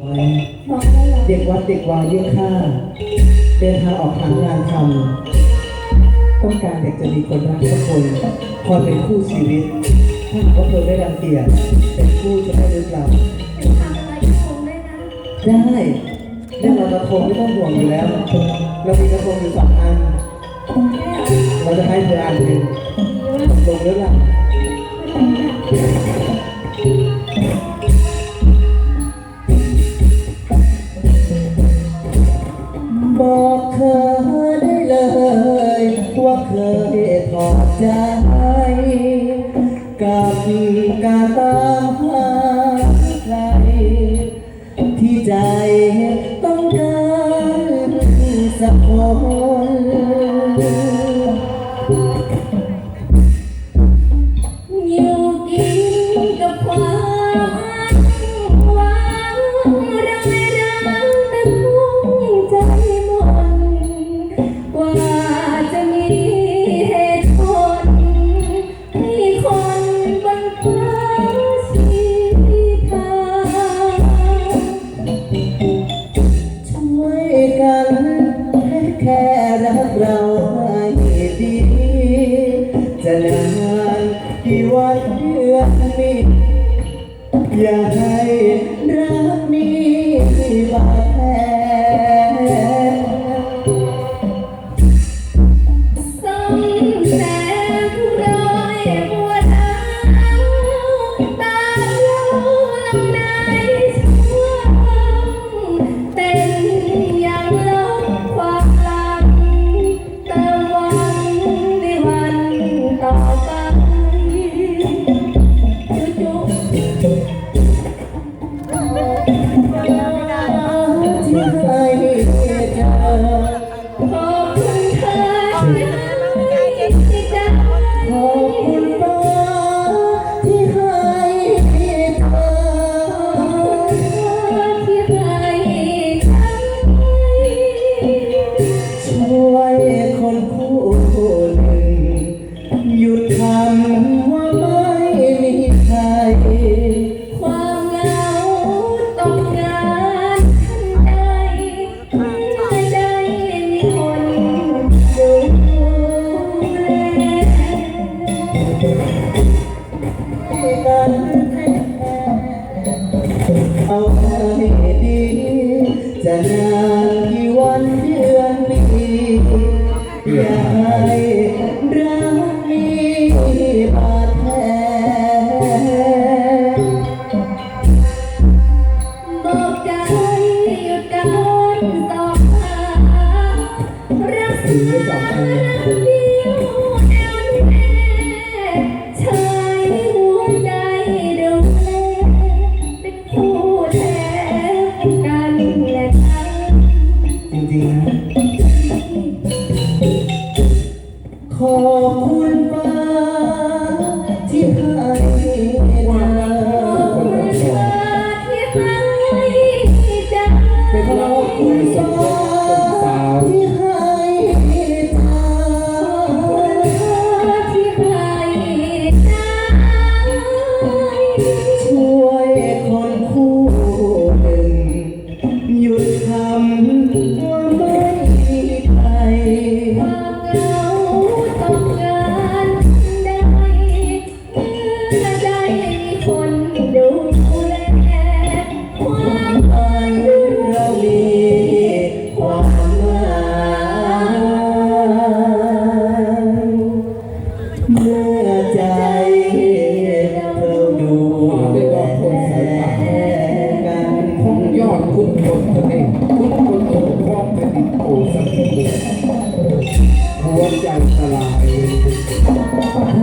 ไว้เด็กวัดเด็กวาเยี่ยงข้าเดินทางออกหางานทำต้องการเด็กจะมีคนรักสักคนคอยเป็นคู่ชีวิต ถ้าหากว่าเธอได้รังเกียจเป็นคู่จะได้หรือเปล่าเป็นทำอะไรที่คงได้นะได้เรื่องเรากระทงไม่ต้องห่วงอยู่แล้ว เรามีกระทงอยู่สองอัน เราจะให้เธออันหนึ่งลงหรือเปล่า การตามหาใครที่ใจต้องการสักคน อย่าให้รักนี้บาดแผลส่องแสงรอย แ Dear. นนทุกคนโอ้ครองเป็นโอสันติสุขหัวใจสลาย